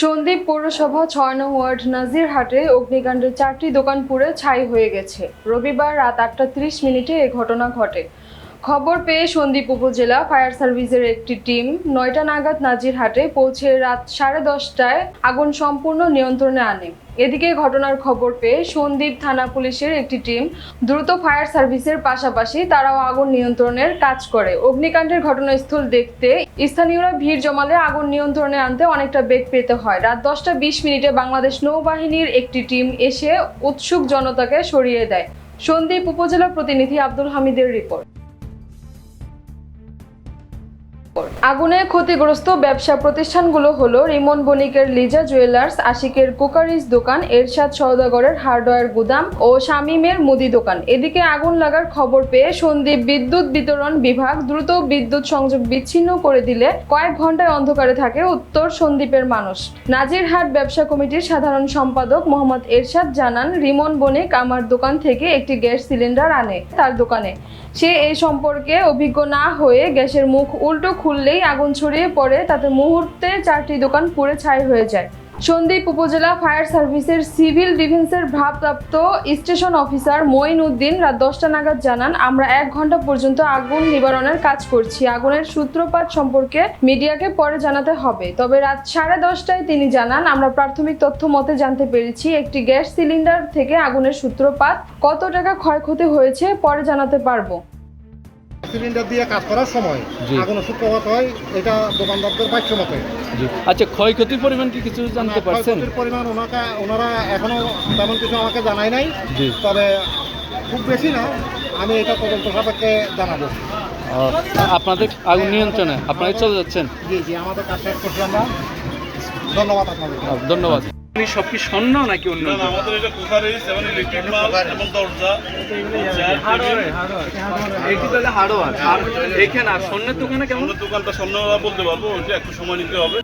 সন্দ্বীপ পৌরসভা ছয় নং ওয়ার্ড নাজিরহাটে অগ্নিকাণ্ডের চারটি দোকান পুড়ে ছাই হয়ে গেছে। রবিবার রাত আটটা ত্রিশ মিনিটে এ ঘটনা ঘটে। খবর পেয়ে সন্দ্বীপ উপজেলা ফায়ার সার্ভিসের একটি টিম নয়টা নাগাদ নাজিরহাটে পৌঁছে রাত সাড়ে দশটায় আগুন সম্পূর্ণ নিয়ন্ত্রণে আনে। এদিকে ঘটনার খবর পেয়ে সন্দ্বীপ থানা পুলিশের একটি টিম দ্রুত ফায়ার সার্ভিসের পাশাপাশি তারাও আগুন নিয়ন্ত্রণের কাজ করে। অগ্নিকাণ্ডের ঘটনাস্থল দেখতে স্থানীয়রা ভিড় জমালে আগুন নিয়ন্ত্রণে আনতে অনেকটা বেগ পেতে হয়। রাত দশটা বিশ মিনিটে বাংলাদেশ নৌবাহিনীর একটি টিম এসে উৎসুক জনতাকে সরিয়ে দেয়। সন্দ্বীপ উপজেলা প্রতিনিধি আব্দুল হামিদের রিপোর্ট। আগুনে ক্ষতিগ্রস্ত ব্যবসা প্রতিষ্ঠানগুলো হলো রিমন বণিকের লিজা জুয়েলার্স, আশিকের কুকারিজ দোকান, এরশাদ সওদাগরের হার্ডওয়্যার গুদাম ও শামীমের মুদি দোকান। এদিকে আগুন লাগার খবর পেয়ে সন্দ্বীপ বিদ্যুৎ বিতরণ বিভাগ দ্রুত বিদ্যুৎ সংযোগ বিচ্ছিন্ন করে দিলে কয়েক ঘন্টায় অন্ধকারে থাকে উত্তর সন্দ্বীপের মানুষ। নাজিরহাট ব্যবসা কমিটির সাধারণ সম্পাদক মোহাম্মদ এরশাদ জানান, রিমন বণিক আমার দোকান থেকে একটি গ্যাস সিলিন্ডার আনে তার দোকানে। সে এই সম্পর্কে অভিজ্ঞ না হয়ে গ্যাসের মুখ উল্টো খুললেই আগুন ছড়িয়ে পড়ে, তাতে মুহূর্তে চারটি দোকান পুড়ে ছাই হয়ে যায়। সন্দ্বীপ উপজেলা ফায়ার সার্ভিসের সিভিল ডিফেন্সের ভারপ্রাপ্ত স্টেশন অফিসার মঈন উদ্দিন রাত দশটা নাগাদ জানান, আমরা এক ঘণ্টা পর্যন্ত আগুন নিবারণের কাজ করছি। আগুনের সূত্রপাত সম্পর্কে মিডিয়াকে পরে জানাতে হবে। তবে রাত সাড়ে দশটায় তিনি জানান, আমরা প্রাথমিক তথ্য মতে জানতে পেরেছি একটি গ্যাস সিলিন্ডার থেকে আগুনের সূত্রপাত কত টাকা ক্ষয়ক্ষতি হয়েছে, পরে জানাতে পারব। সিলিন্ডার দিয়ে কাজ করার সময় জি। আগুনের সূত্রপাত হয় এটা দোকানদারদের বাক্য মতে। আচ্ছা ক্ষয়ক্ষতির পরিমাণ কি কিছু জানতে পারছেন? পরিমাণ ওনাকে ওনারা এখনও তেমন কিছু আমাকে জানায় নাই তবে খুব বেশি না আমি এটা তদন্ত সাপেক্ষে জানাব। আপনাদের আগুন নিয়ন্ত্রণে আপনারা চলে যাচ্ছেন? জি জি আমাদের কাজ শেষ করছি আমরা ধন্যবাদ আপনাদের। ধন্যবাদ। সব কি স্বর্ণ নাকি অন্য আমাদের এটা কুকারি সেভেন ইলেকট্রিক মাল এবং দরজা। এটি তাহলে হার্ডওয়ার আর এখানে আর স্বর্ণের দোকানে কেমন? দোকানটা স্বর্ণ বলতে পারব ওইটা একটু সময় নিতে হবে।